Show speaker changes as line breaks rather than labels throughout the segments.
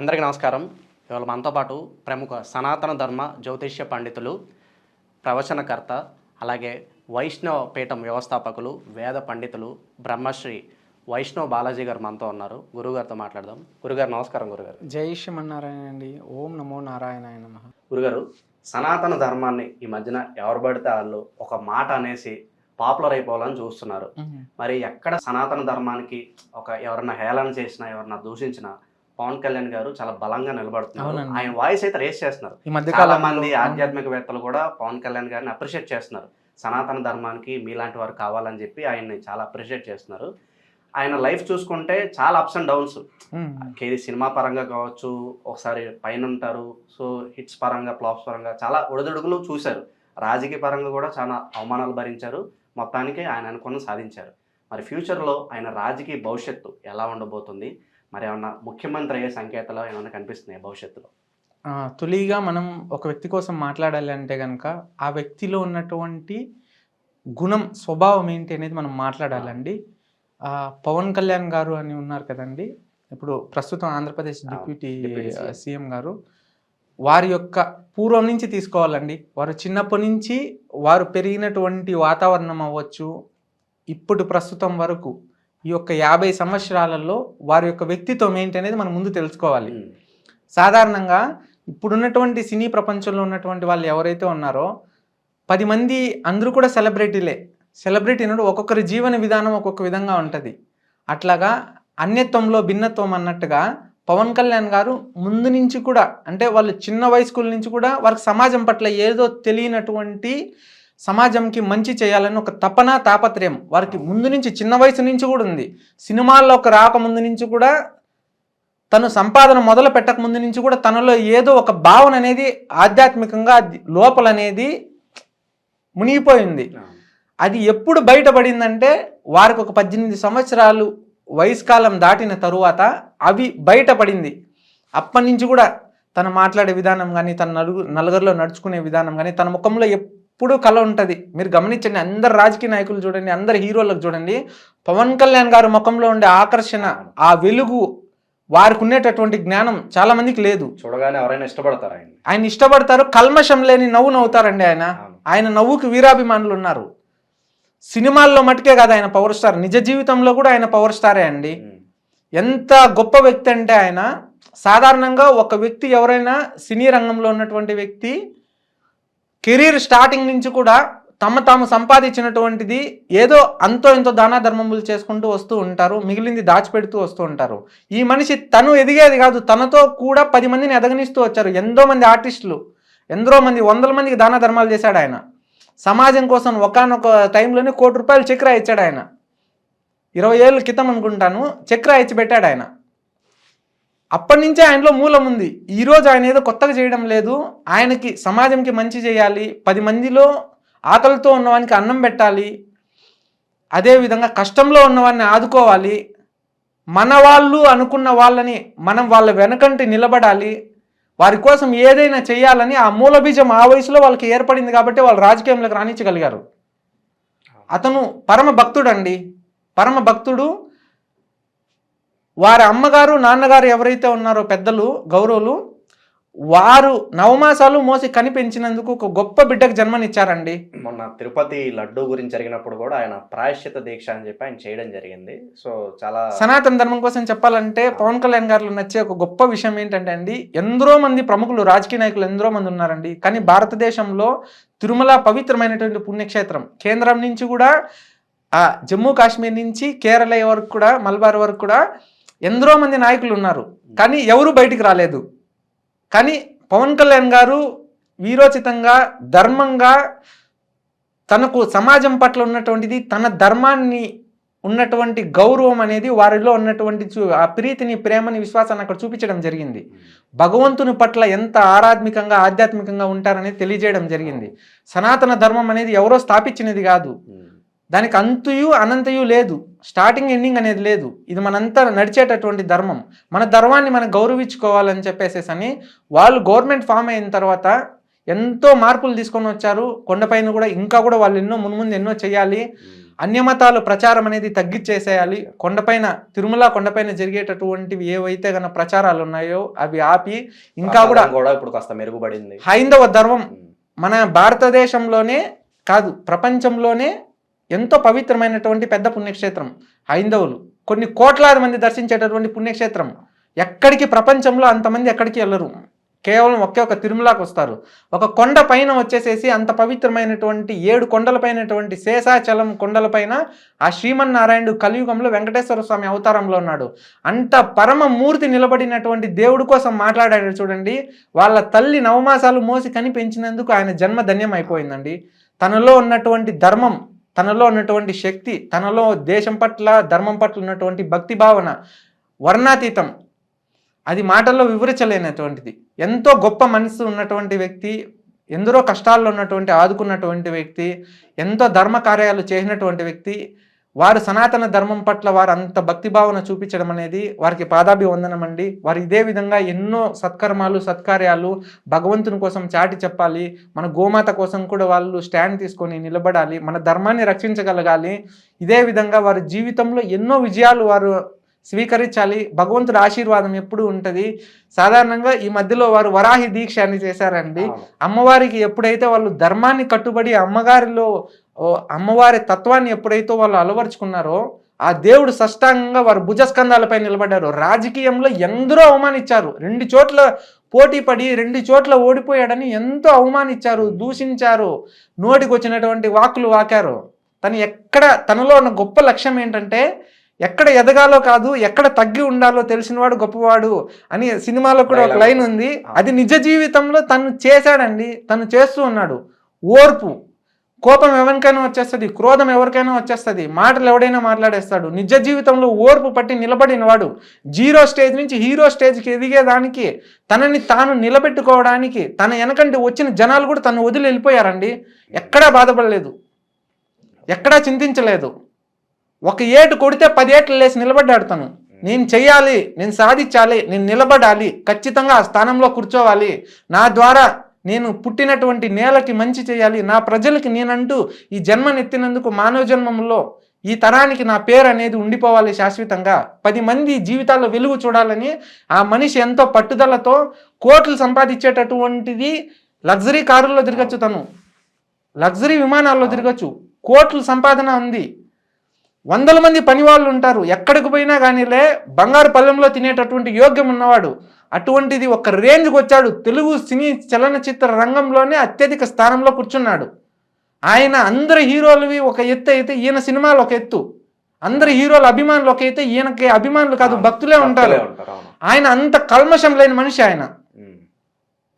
అందరికీ నమస్కారం. ఇవాళ మనతో పాటు ప్రముఖ సనాతన ధర్మ జ్యోతిష్య పండితులు ప్రవచనకర్త అలాగే వైష్ణవ పీఠం వ్యవస్థాపకులు వేద పండితులు బ్రహ్మశ్రీ వైష్ణవ్ బాలాజీ గారు మనతో ఉన్నారు. గురుగారితో మాట్లాడదాం. గురుగారు నమస్కారం గురుగారు.
జై శ్రీమన్నారాయణ అండి ఓం నమో నారాయణాయ నమ.
గురుగారు సనాతన ధర్మాన్ని ఈ మధ్యన ఎవరు పడితే వాళ్ళు ఒక మాట అనేసి పాపులర్ అయిపోవాలని చూస్తున్నారు. మరి ఎక్కడ సనాతన ధర్మానికి ఒక ఎవరన్నా హేళన చేసినా ఎవరన్నా దూషించినా పవన్ కళ్యాణ్ గారు చాలా బలంగా నిలబడుతున్నారు. ఆయన వాయిస్ అయితే రేస్ చేస్తున్నారు. చాలా మంది ఆధ్యాత్మికవేత్తలు కూడా పవన్ కళ్యాణ్ గారిని అప్రిషియేట్ చేస్తున్నారు. సనాతన ధర్మానికి మీలాంటి వారు కావాలని చెప్పి ఆయన్ని చాలా అప్రిషియేట్ చేస్తున్నారు. ఆయన లైఫ్ చూసుకుంటే చాలా అప్స్ అండ్ డౌన్స్ ఏది సినిమా పరంగా కావచ్చు ఒకసారి పైన ఉంటారు. సో హిట్స్ పరంగా ఫ్లాప్స్ పరంగా చాలా ఒడిదుడుకులు చూశారు. రాజకీయ పరంగా కూడా చాలా అవమానాలు భరించారు. మొత్తానికి ఆయన అనుకున్న సాధించారు. మరి ఫ్యూచర్లో ఆయన రాజకీయ భవిష్యత్తు ఎలా ఉండబోతుంది? మరి ఏమన్నా ముఖ్యమంత్రి అయ్యే సంకేతాలు ఏమైనా కనిపిస్తున్నాయి భవిష్యత్తులో?
తొలిగా మనం ఒక వ్యక్తి కోసం మాట్లాడాలి అంటే కనుక ఆ వ్యక్తిలో ఉన్నటువంటి గుణం స్వభావం ఏంటి అనేది మనం మాట్లాడాలండి. పవన్ కళ్యాణ్ గారు అని ఉన్నారు కదండి. ఇప్పుడు ప్రస్తుతం ఆంధ్రప్రదేశ్ డిప్యూటీ.
సీఎం.
గారు. వారి యొక్క పూర్వం నుంచి తీసుకోవాలండి. వారు చిన్నప్పటి నుంచి వారు పెరిగినటువంటి వాతావరణం అవ్వచ్చు. ఇప్పుడు ప్రస్తుతం వరకు ఈ యొక్క యాభై సంవత్సరాలలో వారి యొక్క వ్యక్తిత్వం ఏంటి అనేది మనం ముందు తెలుసుకోవాలి. సాధారణంగా ఇప్పుడున్నటువంటి సినీ ప్రపంచంలో ఉన్నటువంటి వాళ్ళు ఎవరైతే ఉన్నారో పది మంది అందరూ కూడా సెలబ్రిటీలే. సెలబ్రిటీ అన్నప్పుడు ఒక్కొక్కరి జీవన విధానం ఒక్కొక్క విధంగా ఉంటుంది. అట్లాగా అన్యత్వంలో భిన్నత్వం అన్నట్టుగా పవన్ కళ్యాణ్ గారు ముందు నుంచి కూడా అంటే వాళ్ళు చిన్న వయస్కుల నుంచి కూడా వారికి సమాజం పట్ల ఏదో తెలియనటువంటి సమాజంకి మంచి చేయాలని ఒక తపన తాపత్రయం. వారికి ముందు నుంచి చిన్న వయసు నుంచి కూడా ఉంది. సినిమాల్లోకి రాకముందు నుంచి కూడా తను సంపాదన మొదలు పెట్టక ముందు నుంచి కూడా తనలో ఏదో ఒక భావన అనేది ఆధ్యాత్మికంగా లోపలనేది మునిగిపోయింది. అది ఎప్పుడు బయటపడిందంటే వారికి ఒక పద్దెనిమిది సంవత్సరాలు వయసు కాలం దాటిన తరువాత అవి బయటపడింది. అప్పటి నుంచి కూడా తను మాట్లాడే విధానం కానీ తన నలుగు నలుగురిలో నడుచుకునే విధానం కానీ తన ముఖంలో ఎప్పుడూ కళ ఉంటుంది. మీరు గమనించండి అందరు రాజకీయ నాయకులు చూడండి అందరు హీరోలకు చూడండి పవన్ కళ్యాణ్ గారి ముఖంలో ఉండే ఆకర్షణ ఆ వెలుగు వారికి ఉండేటటువంటి జ్ఞానం చాలా మందికి లేదు.
చూడగానే ఎవరైనా ఇష్టపడతారు ఆయన
ఆయన ఇష్టపడతారు కల్మషం లేని నవ్వు నవ్వుతారండి ఆయన. ఆయన నవ్వుకి వీరాభిమానులు ఉన్నారు. సినిమాల్లో మటుకే కాదు ఆయన పవర్ స్టార్ నిజ జీవితంలో కూడా ఆయన పవర్ స్టారే అండి. ఎంత గొప్ప వ్యక్తి అంటే ఆయన. సాధారణంగా ఒక వ్యక్తి ఎవరైనా సినీ రంగంలో ఉన్నటువంటి వ్యక్తి కెరీర్ స్టార్టింగ్ నుంచి కూడా తమ తాము సంపాదించినటువంటిది ఏదో అంతో ఇంతో దానా ధర్మములు చేసుకుంటూ వస్తూ ఉంటారు మిగిలింది దాచిపెడుతూ వస్తూ ఉంటారు. ఈ మనిషి తను ఎదిగేది కాదు తనతో కూడా పది మందిని ఎదగనిస్తూ వచ్చారు. ఎంతో మంది ఆర్టిస్టులు ఎందరో మంది వందల మందికి దాన ధర్మాలు చేశాడు ఆయన. సమాజం కోసం ఒకనొక టైంలోనే కోటి రూపాయలు చక్రా ఇచ్చాడు ఆయన. ఇరవై ఏళ్ళ క్రితం అనుకుంటాను చక్రా ఇచ్చి పెట్టాడు ఆయన. అప్పటి నుంచే ఆయనలో మూలం ఉంది. ఈరోజు ఆయన ఏదో కొత్తగా చేయడం లేదు. ఆయనకి సమాజంకి మంచి చేయాలి. పది మందిలో ఆకలితో ఉన్నవానికి అన్నం పెట్టాలి. అదేవిధంగా కష్టంలో ఉన్నవాడిని ఆదుకోవాలి. మన వాళ్ళు అనుకున్న వాళ్ళని మనం వాళ్ళ వెనకంటి నిలబడాలి. వారి కోసం ఏదైనా చేయాలని ఆ మూల బీజం ఆ వయసులో వాళ్ళకి ఏర్పడింది కాబట్టి వాళ్ళు రాజకీయంలోకి రాణించగలిగారు. అతను పరమ భక్తుడండి. పరమ భక్తుడు వారి అమ్మగారు నాన్నగారు ఎవరైతే ఉన్నారో పెద్దలు గౌరవులు వారు నవమాసాలు మోసి కనిపెంచినందుకు ఒక గొప్ప బిడ్డకు జన్మనిచ్చారండి.
మొన్న తిరుపతి లడ్డు గురించి జరిగినప్పుడు కూడా ఆయన ప్రాయశ్చిత దీక్ష అని చెప్పి ఆయన చేయడం జరిగింది. సో చాలా
సనాతన ధర్మం కోసం చెప్పాలంటే పవన్ కళ్యాణ్ గారు నచ్చే ఒక గొప్ప విషయం ఏంటంటే అండి ఎందరో మంది ప్రముఖులు రాజకీయ నాయకులు ఎందరో మంది ఉన్నారండి. కానీ భారతదేశంలో తిరుమల పవిత్రమైనటువంటి పుణ్యక్షేత్రం కేంద్రం నుంచి కూడా ఆ జమ్మూ కాశ్మీర్ నుంచి కేరళ వరకు కూడా మలబార్ వరకు కూడా ఎందరో మంది నాయకులు ఉన్నారు. కానీ ఎవరు బయటికి రాలేదు. కానీ పవన్ కళ్యాణ్ గారు వీరోచితంగా ధర్మంగా తనకు సమాజం పట్ల ఉన్నటువంటిది తన ధర్మాన్ని ఉన్నటువంటి గౌరవం అనేది వారిలో ఉన్నటువంటి చూ- ఆ ప్రీతిని ప్రేమని విశ్వాసాన్ని అక్కడ చూపించడం జరిగింది. భగవంతుని పట్ల ఎంత ఆరాధ్మికంగా ఆధ్యాత్మికంగా ఉంటారనేది తెలియజేయడం జరిగింది. సనాతన ధర్మం అనేది ఎవరో స్థాపించినది కాదు. దానికి అంతుయు అనంతయు లేదు. స్టార్టింగ్ ఎండింగ్ అనేది లేదు. ఇది మనంతా నడిచేటటువంటి ధర్మం. మన ధర్మాన్ని మనం గౌరవించుకోవాలని చెప్పేసేసి అని వాళ్ళు గవర్నమెంట్ ఫామ్ అయిన తర్వాత ఎంతో మార్పులు తీసుకొని వచ్చారు. కొండపైన కూడా ఇంకా కూడా వాళ్ళు ఎన్నో మున్ముందు ఎన్నో చేయాలి. అన్యమతాలు ప్రచారం అనేది తగ్గిచ్చేసేయాలి కొండపైన తిరుమల కొండపైన జరిగేటటువంటివి ఏవైతే గన ప్రచారాలు ఉన్నాయో అవి ఆపి ఇంకా కూడా
కూడా ఇప్పుడు కాస్త మెరుగుపడింది.
హైందవ ధర్మం. మన భారతదేశంలోనే కాదు ప్రపంచంలోనే ఎంతో పవిత్రమైనటువంటి పెద్ద పుణ్యక్షేత్రం. హైందవులు కొన్ని కోట్లాది మంది దర్శించేటటువంటి పుణ్యక్షేత్రం. ఎక్కడికి ప్రపంచంలో అంతమంది ఎక్కడికి వెళ్ళరు. కేవలం ఒకే ఒక తిరుమలకి వస్తారు. ఒక కొండ పైన వచ్చేసేసి అంత పవిత్రమైనటువంటి ఏడు కొండలపైనటువంటి శేషాచలం కొండలపైన ఆ శ్రీమన్నారాయణుడు కలియుగంలో వెంకటేశ్వర స్వామి అవతారంలో ఉన్నాడు. అంత పరమ మూర్తి నిలబడినటువంటి దేవుడి కోసం మాట్లాడాడు చూడండి. వాళ్ళ తల్లి నవమాసాలు మోసి కని పెంచినందుకు ఆయన జన్మ ధన్యం అయిపోయిందండి తనలో ఉన్నటువంటి ధర్మం తనలో ఉన్నటువంటి శక్తి తనలో దేశం పట్ల ధర్మం పట్ల ఉన్నటువంటి భక్తి భావన వర్ణాతీతం. అది మాటల్లో వివరించలేనటువంటిది. ఎంతో గొప్ప మనసు ఉన్నటువంటి వ్యక్తి ఎందరో కష్టాల్లో ఉన్నటువంటి ఆదుకున్నటువంటి వ్యక్తి ఎంతో ధర్మ కార్యాలు చేసినటువంటి వ్యక్తి వారు సనాతన ధర్మం పట్ల వారు అంత భక్తి భావన చూపించడం అనేది వారికి పాదాభివందనం అండి. వారు ఇదే విధంగా ఎన్నో సత్కర్మాలు సత్కార్యాలు భగవంతుని కోసం చాటి చెప్పాలి. మన గోమాత కోసం కూడా వాళ్ళు స్టాండ్ తీసుకొని నిలబడాలి. మన ధర్మాన్ని రక్షించగలగాలి. ఇదే విధంగా వారి జీవితంలో ఎన్నో విజయాలు వారు స్వీకరించాలి. భగవంతుడి ఆశీర్వాదం ఎప్పుడు ఉంటుంది. సాధారణంగా ఈ మధ్యలో వారు వరాహి దీక్ష అని చేశారండి. అమ్మవారికి ఎప్పుడైతే వాళ్ళు ధర్మాన్ని కట్టుబడి అమ్మగారిలో అమ్మవారి తత్వాన్ని ఎప్పుడైతే వాళ్ళు అలవరుచుకున్నారో ఆ దేవుడు సష్టాంగంగా వారు భుజస్కంధాలపై నిలబడ్డారు. రాజకీయంలో ఎందరో అవమానించారు. రెండు చోట్ల పోటీ పడి రెండు చోట్ల ఓడిపోయాడని ఎంతో అవమానించారు దూషించారు. నోటికి వచ్చినటువంటి వాక్కులు వాకారు. తను ఎక్కడ తనలో ఉన్న గొప్ప లక్ష్యం ఏంటంటే ఎక్కడ ఎదగాలో కాదు ఎక్కడ తగ్గి ఉండాలో తెలిసినవాడు గొప్పవాడు అని సినిమాలో కూడా ఒక. లైన్ ఉంది. అది నిజ జీవితంలో తను చేశాడండి తను చేస్తూ ఉన్నాడు. ఓర్పు. కోపం ఎవరికైనా వచ్చేస్తుంది క్రోధం ఎవరికైనా వచ్చేస్తుంది మాటలు ఎవడైనా మాట్లాడేస్తాడు నిజ జీవితంలో ఓర్పు పట్టి నిలబడినవాడు జీరో స్టేజ్ నుంచి హీరో స్టేజ్కి ఎదిగేదానికి తనని తాను నిలబెట్టుకోవడానికి తన వెనకంటే వచ్చిన జనాలు కూడా తను వదిలి వెళ్ళిపోయారండి. ఎక్కడా బాధపడలేదు. ఎక్కడా చింతించలేదు. ఒక ఏటు కొడితే పది ఏట్లు లేచి నిలబడ్డాడు తను. నేను చెయ్యాలి నేను సాధించాలి నేను నిలబడాలి ఖచ్చితంగా ఆ స్థానంలో కూర్చోవాలి. నా ద్వారా నేను పుట్టినటువంటి నేలకి మంచి చేయాలి. నా ప్రజలకి నేనంటూ ఈ జన్మనెత్తినందుకు మానవ జన్మంలో ఈ తరానికి నా పేరు అనేది ఉండిపోవాలి శాశ్వతంగా. పది మంది జీవితాల్లో వెలుగు చూడాలని ఆ మనిషి ఎంతో పట్టుదలతో కోట్లు సంపాదించేటటువంటిది లగ్జరీ కారుల్లో తిరగచ్చు తను. లగ్జరీ విమానాల్లో తిరగచ్చు. కోట్లు సంపాదన ఉంది. వందల మంది పని వాళ్ళు ఉంటారు. ఎక్కడికి పోయినా కానీలే బంగారు పళ్ళెంలో తినేటటువంటి యోగ్యం ఉన్నవాడు. అటువంటిది ఒక రేంజ్కి వచ్చాడు. తెలుగు సినీ చలనచిత్ర రంగంలోనే అత్యధిక స్థానంలో కూర్చున్నాడు. ఆయన అందరి హీరోలవి ఒక ఎత్తు అయితే ఈయన సినిమాలు ఒక ఎత్తు. అందరి హీరోల అభిమానులు ఒక అయితే ఈయనకి అభిమానులు కాదు భక్తులే ఉంటారు. ఆయన అంత కల్మషం లేని మనిషి ఆయన.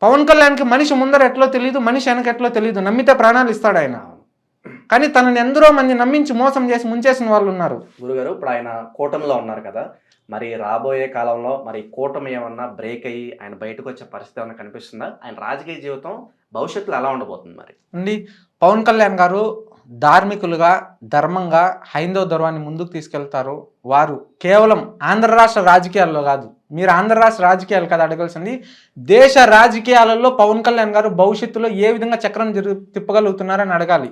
పవన్ కళ్యాణ్కి మనిషి ముందర ఎట్లో తెలియదు మనిషి వెనక ఎట్లో తెలియదు నమ్మితే ప్రాణాలు ఇస్తాడు ఆయన. కానీ తనని ఎందరో మంది నమ్మించి మోసం చేసి ముంచేసిన వాళ్ళు ఉన్నారు.
గురుగారు ఇప్పుడు ఆయన కూటమిలో ఉన్నారు కదా మరి రాబోయే కాలంలో మరి కూటమి ఏమన్నా బ్రేక్ అయ్యి ఆయన బయటకు వచ్చే పరిస్థితి ఏమన్నా కనిపిస్తుందా? ఆయన రాజకీయ జీవితం భవిష్యత్తులో ఎలా ఉండబోతుంది మరి?
అండి పవన్ కళ్యాణ్ గారు ధార్మికులుగా ధర్మంగా హైందవ ధర్మాన్ని ముందుకు తీసుకెళ్తారు. వారు కేవలం ఆంధ్ర రాష్ట్ర రాజకీయాల్లో కాదు. మీరు ఆంధ్ర రాష్ట్ర రాజకీయాలు కదా అడగాల్సింది. దేశ రాజకీయాలలో పవన్ కళ్యాణ్ గారు భవిష్యత్తులో ఏ విధంగా చక్రం తిప్పగలుగుతున్నారని అడగాలి.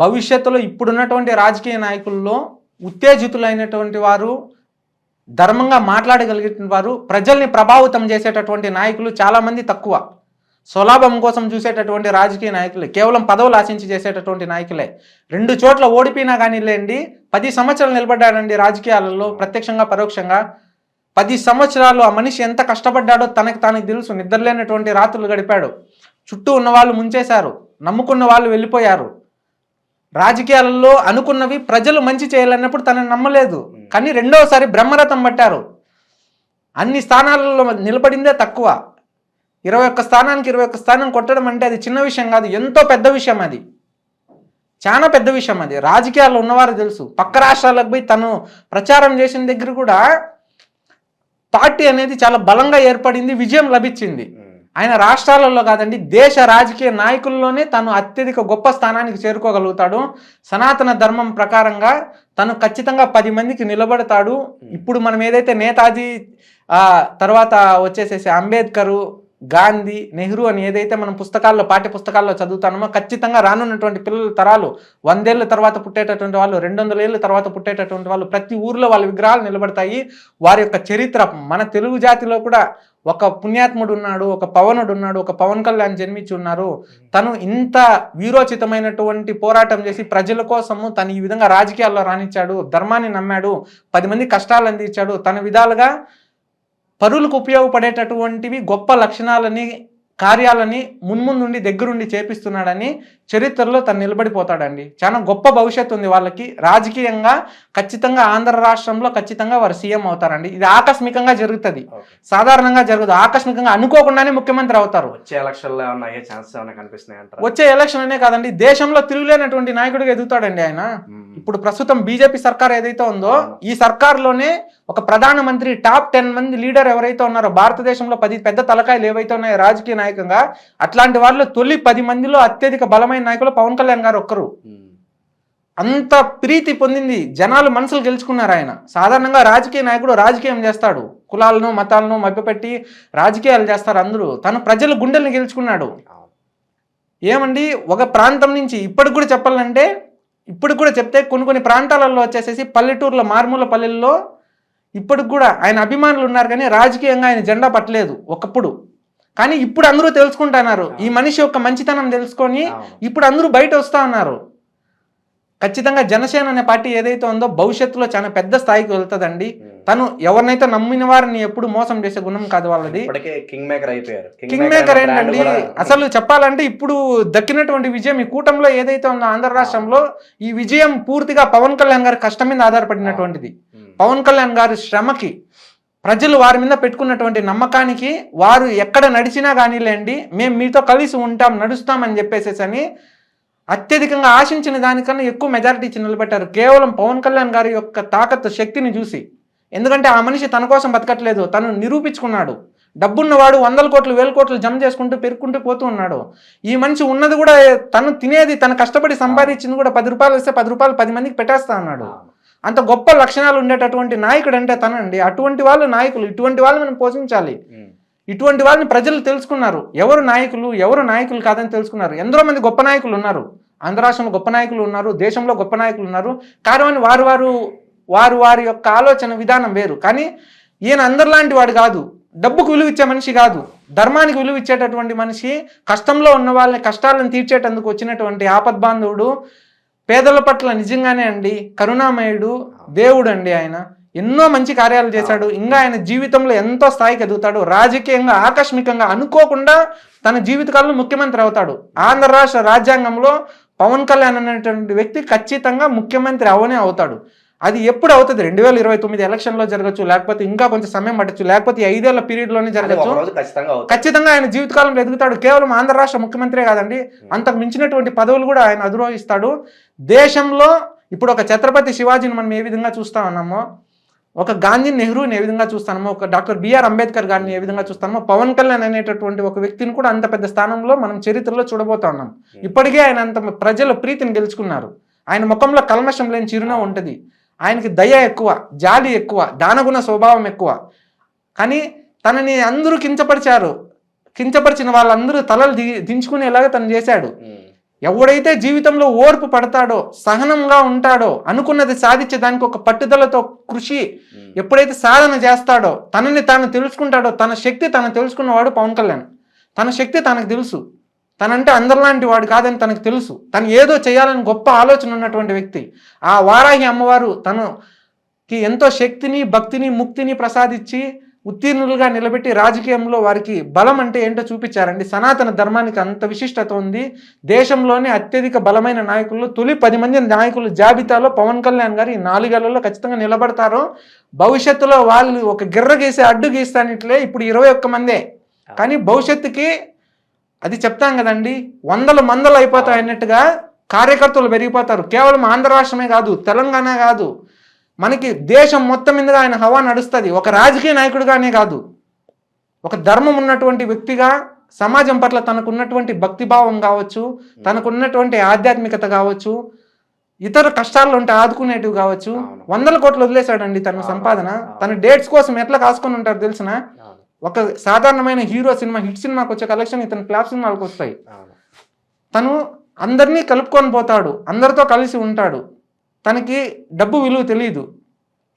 భవిష్యత్తులో ఇప్పుడున్నటువంటి రాజకీయ నాయకుల్లో ఉత్తేజితులైనటువంటి వారు ధర్మంగా మాట్లాడగలిగిన వారు ప్రజల్ని ప్రభావితం చేసేటటువంటి నాయకులు చాలామంది తక్కువ. స్వలాభం కోసం చూసేటటువంటి రాజకీయ నాయకులే కేవలం పదవులు ఆశించి చేసేటటువంటి నాయకులే. రెండు చోట్ల ఓడిపోయినా కానీ లేండి పది సంవత్సరాలు నిలబడ్డాడండి రాజకీయాలలో ప్రత్యక్షంగా పరోక్షంగా. పది సంవత్సరాలు ఆ మనిషి ఎంత కష్టపడ్డాడో తనకి తనకి తెలుసు. నిద్రలేనటువంటి రాత్రులు గడిపాడు. చుట్టూ ఉన్న వాళ్ళు ముంచేశారు. నమ్ముకున్న వాళ్ళు వెళ్ళిపోయారు. రాజకీయాలలో అనుకున్నవి ప్రజలు మంచి చేయాలన్నప్పుడు తనని నమ్మలేదు. కానీ రెండవసారి బ్రహ్మరథం పట్టారు. అన్ని స్థానాలలో నిలబడిందే తక్కువ. ఇరవై ఒక్క స్థానానికి ఇరవై ఒక్క స్థానం కొట్టడం అంటే అది చిన్న విషయం కాదు ఎంతో పెద్ద విషయం అది. చాలా పెద్ద విషయం అది. రాజకీయాల్లో ఉన్నవారు తెలుసు. పక్క రాష్ట్రాలకు పోయి తను ప్రచారం చేసిన దగ్గర కూడా పార్టీ అనేది చాలా బలంగా ఏర్పడింది విజయం లభించింది. ఆయన రాష్ట్రాలలో కాదండి దేశ రాజకీయ నాయకుల్లోనే తను అత్యధిక గొప్ప స్థానానికి చేరుకోగలుగుతాడు. సనాతన ధర్మం ప్రకారంగా తను ఖచ్చితంగా పది మందికి నిలబడతాడు. ఇప్పుడు మనం ఏదైతే నేతాజీ తర్వాత వచ్చేసేసి అంబేద్కరు గాంధీ నెహ్రూ అని ఏదైతే మనం పుస్తకాల్లో పాఠ్య పుస్తకాల్లో చదువుతామో ఖచ్చితంగా రానున్నటువంటి పిల్లల తరాలు వందేళ్ళ తర్వాత పుట్టేటటువంటి వాళ్ళు రెండు వందల ఏళ్ళ తర్వాత పుట్టేటటువంటి వాళ్ళు ప్రతి ఊర్లో వాళ్ళ విగ్రహాలు నిలబడతాయి. వారి యొక్క చరిత్ర మన తెలుగు జాతిలో కూడా ఒక పుణ్యాత్ముడు ఉన్నాడు ఒక పవనుడు ఉన్నాడు ఒక పవన్ కళ్యాణ్ జన్మించి ఉన్నారు. తను ఇంత వీరోచితమైనటువంటి పోరాటం చేసి ప్రజల కోసము తను ఈ విధంగా రాజకీయాల్లో రాణించాడు ధర్మాన్ని నమ్మాడు పది మంది కష్టాలు అందించాడు. తన విధాలుగా పరులకు ఉపయోగపడేటటువంటివి గొప్ప లక్షణాలని కార్యాలని మున్ముందుండి దగ్గరుండి చేపిస్తున్నాడని చరిత్రలో తను నిలబడిపోతాడండి. చాలా గొప్ప భవిష్యత్తు ఉంది వాళ్ళకి. రాజకీయంగా ఖచ్చితంగా ఆంధ్ర రాష్ట్రంలో ఖచ్చితంగా వారు సీఎం అవుతారండి. ఇది ఆకస్మికంగా జరుగుతుంది. సాధారణంగా జరగదు. ఆకస్మికంగా అనుకోకుండానే ముఖ్యమంత్రి అవుతారు.
వచ్చే ఎలక్షన్లో ఏమన్నా అయ్యే ఛాన్సెస్ కనిపిస్తున్నాయి
వచ్చే ఎలక్షన్ అనే కాదండి. దేశంలో తిరుగులేనటువంటి నాయకుడిగా ఎదుగుతాడండి ఆయన. ఇప్పుడు ప్రస్తుతం బీజేపీ సర్కార్ ఏదైతే ఉందో ఈ సర్కార్లోనే ఒక ప్రధానమంత్రి టాప్ టెన్ మంది లీడర్ ఎవరైతే ఉన్నారో భారతదేశంలో పది పెద్ద తలకాయలు ఏవైతే ఉన్నాయో రాజకీయ నాయకంగా అట్లాంటి వాళ్ళు తొలి పది మందిలో అత్యధిక బలమైన నాయకులు పవన్ కళ్యాణ్ గారు ఒక్కరు. అంత ప్రీతి పొందింది జనాలు మనసులు గెలుచుకున్నారు ఆయన. సాధారణంగా రాజకీయ నాయకుడు రాజకీయం చేస్తాడు. కులాలను మతాలను మభ్యపెట్టి రాజకీయాలు చేస్తారు అందరూ. తను ప్రజల గుండెల్ని గెలుచుకున్నాడు. ఏమండి? ఒక ప్రాంతం నుంచి ఇప్పటికి కూడా చెప్పాలంటే ఇప్పటికి కూడా చెప్తే కొన్ని కొన్ని ప్రాంతాలలో వచ్చేసేసి పల్లెటూర్ల మారుమూల పల్లెల్లో ఇప్పటికి కూడా ఆయన అభిమానులు ఉన్నారు కానీ రాజకీయంగా ఆయన జెండా పట్టలేదు ఒకప్పుడు. కానీ ఇప్పుడు అందరూ తెలుసుకుంటున్నారు. ఈ మనిషి యొక్క మంచితనం తెలుసుకొని. ఇప్పుడు అందరూ బయట వస్తా ఉన్నారు. ఖచ్చితంగా జనసేన అనే పార్టీ ఏదైతే ఉందో భవిష్యత్తులో చాలా పెద్ద స్థాయికి వెళ్తుందండి. తను ఎవరినైతే నమ్మిన వారిని ఎప్పుడు మోసం చేసే గుణం కాదు వాళ్ళది.
కింగ్ మేకర్ అయిపోయారు.
కింగ్ మేకర్ ఏంటండి? అసలు చెప్పాలంటే ఇప్పుడు దక్కినటువంటి విజయం ఈ కూటమిలో ఏదైతే ఉందో ఆంధ్ర రాష్ట్రంలో ఈ విజయం పూర్తిగా పవన్ కళ్యాణ్ గారి కష్టం మీద ఆధారపడినటువంటిది. పవన్ కళ్యాణ్ గారి శ్రమకి ప్రజలు వారి మీద పెట్టుకున్నటువంటి నమ్మకానికి వారు ఎక్కడ నడిచినా కానిలేండి మేము మీతో కలిసి ఉంటాం నడుస్తామని చెప్పేసేసని చెప్పేసేసి అని అత్యధికంగా ఆశించిన దానికన్నా ఎక్కువ మెజారిటీ ఇచ్చి నిలబెట్టారు. కేవలం పవన్ కళ్యాణ్ గారి యొక్క తాకత్తు శక్తిని చూసి. ఎందుకంటే ఆ మనిషి తన కోసం బతకట్లేదు తను నిరూపించుకున్నాడు. డబ్బున్నవాడు వందల కోట్లు వేల కోట్లు జమ చేసుకుంటూ పెరుక్కుంటూ పోతూ ఉన్నాడు. ఈ మనిషి ఉన్నది కూడా తను తినేది తను కష్టపడి సంపాదించింది కూడా పది రూపాయలు వస్తే పది రూపాయలు పది మందికి పెట్టేస్తా అన్నాడు. అంత గొప్ప లక్షణాలు ఉండేటటువంటి నాయకుడు అంటే తనండి. అటువంటి వాళ్ళు నాయకులు ఇటువంటి వాళ్ళు మనం పోషించాలి. ఇటువంటి వాళ్ళని ప్రజలు తెలుసుకున్నారు. ఎవరు నాయకులు ఎవరు నాయకులు కాదని తెలుసుకున్నారు. ఎందరో మంది గొప్ప నాయకులు ఉన్నారు. ఆంధ్ర రాష్ట్రంలో గొప్ప నాయకులు ఉన్నారు. దేశంలో గొప్ప నాయకులు ఉన్నారు. కారణం వారు వారు వారు వారి యొక్క ఆలోచన విధానం వేరు. కానీ ఈయన అందరిలాంటి వాడు కాదు. డబ్బుకు విలువ ఇచ్చే మనిషి కాదు. ధర్మానికి విలువ ఇచ్చేటటువంటి మనిషి కష్టంలో ఉన్న వాళ్ళని కష్టాలను తీర్చేటందుకు వచ్చినటువంటి ఆపద్బాంధవుడు పేదల పట్ల నిజంగానే అండి కరుణామయుడు దేవుడు అండి ఆయన. ఎన్నో మంచి కార్యాలు చేశాడు. ఇంకా ఆయన జీవితంలో ఎంతో స్థాయికి ఎదుగుతాడు. రాజకీయంగా ఆకస్మికంగా అనుకోకుండా తన జీవితకాలంలో ముఖ్యమంత్రి అవుతాడు. ఆంధ్ర రాష్ట్ర రాజ్యాంగంలో పవన్ కళ్యాణ్ అనేటువంటి వ్యక్తి ఖచ్చితంగా ముఖ్యమంత్రి అవనే అవుతాడు. అది ఎప్పుడు అవుతుంది? రెండు వేల ఇరవై తొమ్మిది ఎలక్షన్లో జరగచ్చు లేకపోతే ఇంకా కొంచెం సమయం పట్టచ్చు లేకపోతే ఐదేళ్ళ పీరియడ్లోనే
అది
జరగచ్చు?
ఖచ్చితంగా
ఆయన జీవితకాలంలో ఎదుగుతాడు. కేవలం ఆంధ్ర రాష్ట్ర ముఖ్యమంత్రే కాదండి అంతకు మించినటువంటి పదవులు కూడా ఆయన అధిరోహిస్తాడు. దేశంలో ఇప్పుడు ఒక ఛత్రపతి శివాజీని మనం ఏ విధంగా చూస్తా ఉన్నామో ఒక గాంధీ నెహ్రూని ఏ విధంగా చూస్తామో ఒక డాక్టర్ బిఆర్ అంబేద్కర్ గారిని ఏ విధంగా చూస్తామో పవన్ కళ్యాణ్ అనేటటువంటి ఒక వ్యక్తిని కూడా అంత పెద్ద స్థానంలో మనం చరిత్రలో చూడబోతా ఉన్నాం. ఇప్పటికే ఆయన అంత ప్రజల ప్రీతిని గెలుచుకున్నారు. ఆయన ముఖంలో కల్మషం లేని చిరునవ్వు ఉంటుంది. ఆయనకి దయ ఎక్కువ జాలి ఎక్కువ దానగుణ స్వభావం ఎక్కువ. కానీ తనని అందరూ కించపరిచారు. కించపరిచిన వాళ్ళందరూ తలలు ది దించుకునేలాగా తను చేశాడు. ఎవడైతే జీవితంలో ఓర్పు పడతాడో సహనంగా ఉంటాడో అనుకున్నది సాధించేదానికి ఒక పట్టుదలతో కృషి. ఎప్పుడైతే సాధన చేస్తాడో తనని తాను తెలుసుకుంటాడో తన శక్తి తను తెలుసుకున్నవాడు పవన్ కళ్యాణ్. తన శక్తి తనకు తెలుసు. తనంటే అందరిలాంటి వాడు కాదని తనకు తెలుసు. తను ఏదో చేయాలని గొప్ప ఆలోచన ఉన్నటువంటి వ్యక్తి. ఆ వారాహి అమ్మవారు తనకి ఎంతో శక్తిని భక్తిని ముక్తిని ప్రసాదించి ఉత్తీర్ణులుగా నిలబెట్టి రాజకీయంలో వారికి బలం అంటే ఏంటో చూపించారండి. సనాతన ధర్మానికి అంత విశిష్టత ఉంది. దేశంలోనే అత్యధిక బలమైన నాయకులు తొలి పది మంది నాయకుల జాబితాలో పవన్ కళ్యాణ్ గారు ఈ నాలుగేళ్ళలో ఖచ్చితంగా నిలబడతారు. భవిష్యత్తులో వాళ్ళు ఒక గిర్ర గీసే అడ్డు గీస్తానిట్లే ఇప్పుడు ఇరవై ఒక్క మందే. కానీ భవిష్యత్తుకి అది చెప్తాం కదండి వందల మందలు అయిపోతాయి అన్నట్టుగా కార్యకర్తలు పెరిగిపోతారు కేవలం ఆంధ్ర రాష్ట్రమే కాదు తెలంగాణ కాదు మనకి దేశం మొత్తం మీదుగా ఆయన హవా నడుస్తుంది ఒక రాజకీయ నాయకుడిగానే కాదు ఒక ధర్మం ఉన్నటువంటి వ్యక్తిగా సమాజం పట్ల తనకున్నటువంటి భక్తిభావం కావచ్చు తనకున్నటువంటి ఆధ్యాత్మికత కావచ్చు ఇతర కష్టాల్లో ఉంటే ఆదుకునేటివి కావచ్చు. వందల కోట్లు వదిలేశాడండి తన. సంపాదన. తన డేట్స్ కోసం ఎట్లా కాసుకొని ఉంటారు తెలిసిన. ఒక సాధారణమైన హీరో సినిమా హిట్ సినిమాకి వచ్చే కలెక్షన్ ఇతని ఫ్లాప్ సినిమాలకు వస్తాయి. తను అందరినీ కలుపుకొని పోతాడు అందరితో కలిసి ఉంటాడు. తనకి డబ్బు విలువ తెలియదు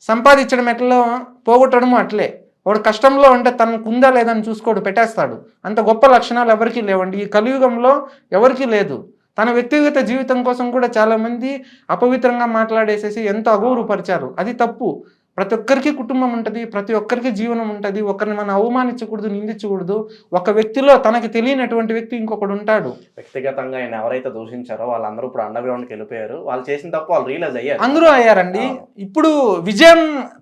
సంపాదించడం ఎట్లా పోగొట్టడము అట్లే. వాడు కష్టంలో ఉంటే తనకు ఉందా లేదని చూసుకోడు పెట్టేస్తాడు. అంత గొప్ప లక్షణాలు ఎవరికీ లేవండి. ఈ కలియుగంలో ఎవరికీ లేదు. తన వ్యక్తిగత జీవితం కోసం కూడా చాలా మంది అపవిత్రంగా మాట్లాడేసేసి ఎంతో అగౌరవపరిచారు. అది తప్పు. ప్రతి ఒక్కరికి కుటుంబం ఉంటుంది ప్రతి ఒక్కరికి జీవనం ఉంటుంది. ఒకరిని మనం అవమానించకూడదు నిందించకూడదు. ఒక వ్యక్తిలో తనకి తెలియనటువంటి వ్యక్తి ఇంకొకడు ఉంటాడు.
వ్యక్తిగతంగా ఆయన ఎవరైతే దూషించారో వాళ్ళందరూ ఇప్పుడు అండర్ గ్రౌండ్కి వెళ్ళిపోయారు. వాళ్ళు చేసిన తప్పు వాళ్ళు రియలైజ్ అయ్యారు.
అందరూ అయ్యారండి. ఇప్పుడు విజయం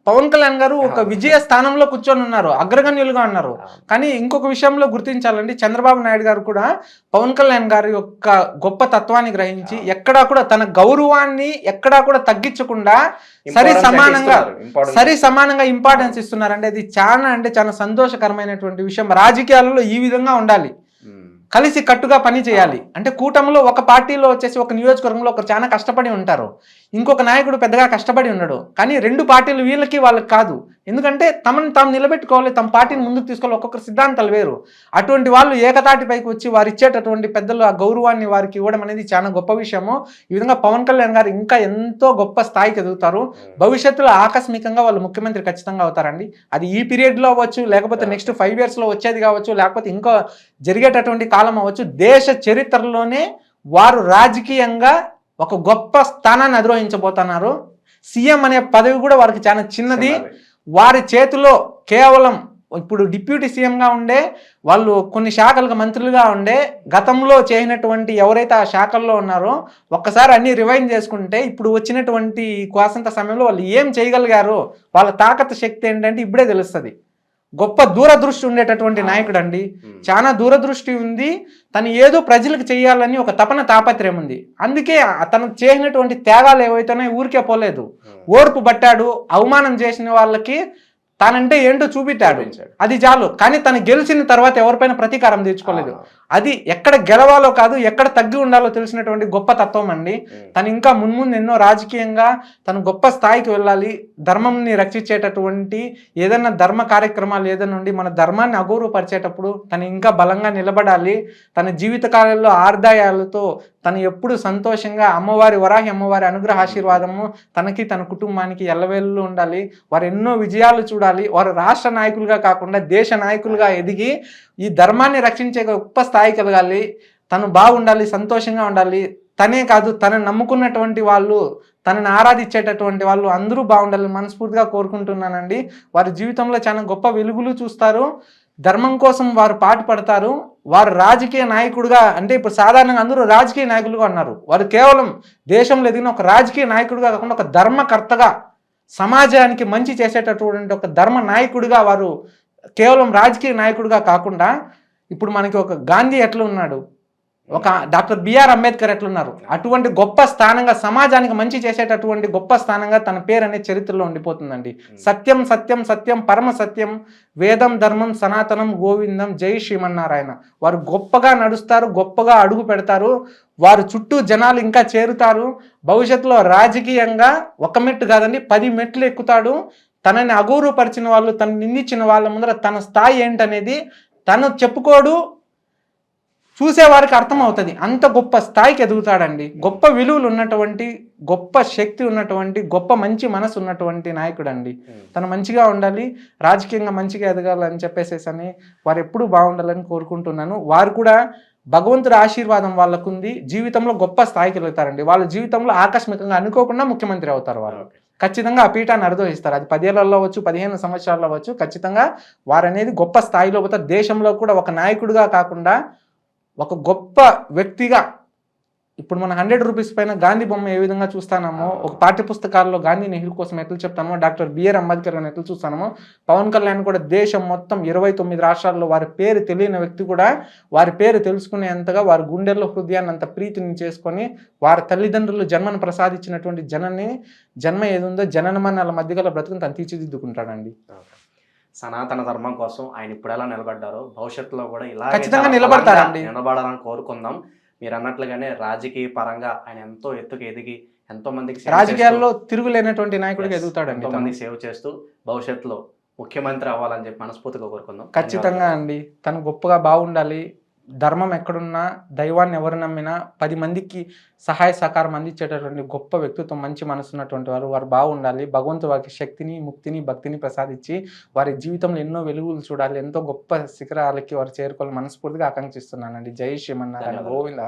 పవన్ కళ్యాణ్ గారు ఒక. విజయ స్థానంలో కూర్చొని ఉన్నారు. అగ్రగణ్యులుగా ఉన్నారు. కానీ ఇంకొక విషయంలో గుర్తించాలండి. చంద్రబాబు నాయుడు గారు కూడా పవన్ కళ్యాణ్ గారి యొక్క గొప్ప తత్వాన్ని గ్రహించి ఎక్కడా కూడా తన గౌరవాన్ని ఎక్కడా కూడా తగ్గించకుండా సరి సమానంగా సరి సమానంగా ఇంపార్టెన్స్ ఇస్తున్నారండి అది చాలా అంటే చాలా సంతోషకరమైనటువంటి విషయం. రాజకీయాలలో ఈ విధంగా ఉండాలి. కలిసి కట్టుగా పని చేయాలి. అంటే కూటమిలో ఒక పార్టీలో వచ్చేసి ఒక నియోజకవర్గంలో ఒకరు చాలా కష్టపడి ఉంటారు. ఇంకొక నాయకుడు పెద్దగా కష్టపడి ఉండడు. కానీ రెండు పార్టీలు వీళ్ళకి వాళ్ళకి కాదు. ఎందుకంటే తమను తాము నిలబెట్టుకోవాలి తమ పార్టీని ముందుకు తీసుకోవాలి ఒక్కొక్కరు సిద్ధాంతాలు వేరు. అటువంటి వాళ్ళు ఏకతాటిపైకి వచ్చి వారు ఇచ్చేటటువంటి పెద్దలు ఆ గౌరవాన్ని వారికి ఇవ్వడం అనేది చాలా గొప్ప విషయము. ఈ విధంగా పవన్ కళ్యాణ్ గారు ఇంకా ఎంతో గొప్ప స్థాయికి ఎదుగుతారు భవిష్యత్తులో ఆకస్మికంగా వాళ్ళు ముఖ్యమంత్రి ఖచ్చితంగా అవుతారండి. అది ఈ పీరియడ్లో అవ్వచ్చు లేకపోతే నెక్స్ట్ ఫైవ్ ఇయర్స్లో వచ్చేది కావచ్చు లేకపోతే ఇంకా జరిగేటటువంటి కాలం అవ్వచ్చు. దేశ చరిత్రలోనే వారు రాజకీయంగా ఒక గొప్ప స్థానాన్ని అధిరోహించబోతున్నారు. సీఎం అనే పదవి కూడా వారికి చాలా చిన్నది. వారి చేతిలో కేవలం ఇప్పుడు డిప్యూటీ సీఎంగా ఉండే వాళ్ళు కొన్ని శాఖలకు మంత్రులుగా ఉండే గతంలో చేయనటువంటి ఎవరైతే ఆ శాఖల్లో ఉన్నారో ఒక్కసారి అన్ని రివైండ్ చేసుకుంటే ఇప్పుడు వచ్చినటువంటి స్వాతంత్ర సమయంలో వాళ్ళు ఏం చేయగలిగారో వాళ్ళ తాకత్ శక్తి ఏంటంటే ఇప్పుడే తెలుస్తుంది. గొప్ప దూరదృష్టి ఉండేటటువంటి నాయకుడు అండి. చాలా దూరదృష్టి ఉంది. తను ఏదో ప్రజలకు చేయాలని ఒక తపన తాపత్రయం ఉంది. అందుకే తను చేసినటువంటి త్యాగాలు ఏవైతేనే ఊరికే పోలేదు. ఓర్పు పట్టాడు అవమానం చేసిన వాళ్ళకి తానంటే ఏంటో చూపించాడు. అది చాలు కానీ తను గెలిచిన తర్వాత ఎవరిపైన ప్రతీకారం తీర్చుకోలేదు. అది ఎక్కడ గెలవాలో కాదు ఎక్కడ తగ్గి ఉండాలో తెలిసినటువంటి గొప్ప తత్వం అండి. తను ఇంకా మున్ముందు ఎన్నో రాజకీయంగా తను గొప్ప స్థాయికి వెళ్ళాలి ధర్మంని రక్షించేటటువంటి ఏదైనా ధర్మ కార్యక్రమాలు ఏదైనా ఉండి మన ధర్మాన్ని అగౌరవపరిచేటప్పుడు తను ఇంకా బలంగా నిలబడాలి. తన జీవిత కాలంలో ఆర్దాయాలతో తను ఎప్పుడు సంతోషంగా అమ్మవారి వరాహి అమ్మవారి అనుగ్రహ ఆశీర్వాదము తనకి తన కుటుంబానికి ఎల్లవేళ్ళు ఉండాలి. వారు ఎన్నో విజయాలు చూడాలి. వారు రాష్ట్ర నాయకులుగా కాకుండా దేశ నాయకులుగా ఎదిగి ఈ ధర్మాన్ని రక్షించే గొప్ప స్థాయి కలగాలి. తను బాగుండాలి సంతోషంగా ఉండాలి. తనే కాదు తనని నమ్ముకున్నటువంటి వాళ్ళు తనని ఆరాధించేటటువంటి వాళ్ళు అందరూ బాగుండాలని మనస్ఫూర్తిగా కోరుకుంటున్నానండి. వారి జీవితంలో చాలా గొప్ప వెలుగులు చూస్తారు. ధర్మం కోసం వారు పాటుపడతారు వారు రాజకీయ నాయకుడుగా అంటే ఇప్పుడు సాధారణంగా అందరూ రాజకీయ నాయకులుగా ఉన్నారు. వారు కేవలం దేశంలో ఎదిగిన ఒక రాజకీయ నాయకుడిగా కాకుండా ఒక ధర్మకర్తగా సమాజానికి మంచి చేసేటటువంటి ఒక ధర్మ నాయకుడిగా వారు కేవలం రాజకీయ నాయకుడిగా కాకుండా ఇప్పుడు మనకి ఒక గాంధీ ఎట్లా ఉన్నాడు ఒక డాక్టర్ బిఆర్ అంబేద్కర్ ఎట్లున్నారు? అటువంటి గొప్ప స్థానంగా సమాజానికి మంచి చేసేటటువంటి గొప్ప స్థానంగా తన పేరు అనే చరిత్రలో ఉండిపోతుందండి. సత్యం సత్యం సత్యం పరమ సత్యం వేదం ధర్మం సనాతనం గోవిందం జై శ్రీమన్నారాయణ. వారు గొప్పగా నడుస్తారు గొప్పగా అడుగు పెడతారు. వారు చుట్టూ జనాలు ఇంకా చేరుతారు. భవిష్యత్తులో రాజకీయంగా ఒక మెట్టు కాదండి పది మెట్లు ఎక్కుతాడు. తనని అగౌరవపరిచిన వాళ్ళు తను నిందించిన వాళ్ళ ముందర తన స్థాయి ఏంటనేది తను చెప్పుకోడు చూసేవారికి అర్థమవుతుంది. అంత గొప్ప స్థాయికి ఎదుగుతాడండి. గొప్ప విలువలు ఉన్నటువంటి గొప్ప శక్తి ఉన్నటువంటి గొప్ప మంచి మనసు ఉన్నటువంటి నాయకుడు అండి. తను మంచిగా ఉండాలి రాజకీయంగా మంచిగా ఎదగాలని చెప్పేసేసి అని వారు ఎప్పుడూ బాగుండాలని కోరుకుంటున్నాను. వారు కూడా భగవంతుడి ఆశీర్వాదం వాళ్ళకుంది. జీవితంలో గొప్ప స్థాయికి వెళ్తారండి వాళ్ళ జీవితంలో ఆకస్మికంగా అనుకోకుండా ముఖ్యమంత్రి అవుతారు వాళ్ళు. ఖచ్చితంగా ఆ పీఠాన్ని అనుభవిస్తారు అది పదేళ్ళలో అవ్వచ్చు పదిహేను సంవత్సరాల్లో అవ్వచ్చు ఖచ్చితంగా వారనేది గొప్ప స్థాయిలో పోతారు దేశంలో కూడా ఒక నాయకుడిగా కాకుండా ఒక గొప్ప వ్యక్తిగా ఇప్పుడు మన హండ్రెడ్ రూపీస్ పైన గాంధీ బొమ్మ ఏ విధంగా చూస్తానమో ఒక పాఠ్య పుస్తకాల్లో గాంధీ నెహ్రూ కోసం ఎట్లా చెప్తామో డాక్టర్ బిఆర్ అంబేద్కర్ గారిని ఎట్లా చూస్తానమో పవన్ కళ్యాణ్ కూడా దేశం మొత్తం ఇరవై తొమ్మిది రాష్ట్రాల్లో వారి పేరు తెలియని వ్యక్తి కూడా వారి పేరు తెలుసుకునేంతగా వారి గుండెల్లో హృదయాన్ని అంత ప్రీతిని చేసుకొని వారి తల్లిదండ్రులు జన్మను ప్రసాదించినటువంటి జనని జన్మ ఏదుందో జనన మరణాల మధ్యగల బ్రతుకుని తను తీర్చిదిద్దుకుంటాడండి.
సనాతన ధర్మం కోసం ఆయన ఇప్పుడు ఎలా నిలబడ్డారో భవిష్యత్తులో కూడా ఇలా
ఖచ్చితంగా నిలబడతారండి.
నిలబడాలని కోరుకుందాం మీరు అన్నట్లుగానే రాజకీయ పరంగా ఆయన ఎంతో ఎత్తుకు ఎదిగి ఎంతో మందికి
రాజకీయాల్లో తిరుగులేనటువంటి నాయకుడిగా
Yes,
ఎదుగుతాడండి
ఎంతో. మందికి సేవ చేస్తూ భవిష్యత్తులో ముఖ్యమంత్రి అవ్వాలని చెప్పి మనస్ఫూర్తిగా కోరుకుందాం.
ఖచ్చితంగా అండి. తను గొప్పగా బాగుండాలి. ధర్మం ఎక్కడున్నా దైవాన్ని ఎవరు నమ్మినా పది మందికి సహాయ సహకారం అందించేటటువంటి గొప్ప వ్యక్తిత్వం మంచి మనసు ఉన్నటువంటి వారు వారు బాగుండాలి. భగవంతు వారికి శక్తిని ముక్తిని భక్తిని ప్రసాదించి వారి జీవితంలో ఎన్నో వెలుగులు చూడాలి. ఎంతో గొప్ప శిఖరాలకి వారు చేరుకోవాలని మనస్ఫూర్తిగా ఆకాంక్షిస్తున్నానండి. జై శ్రీమన్నారాయణ. గోవింద.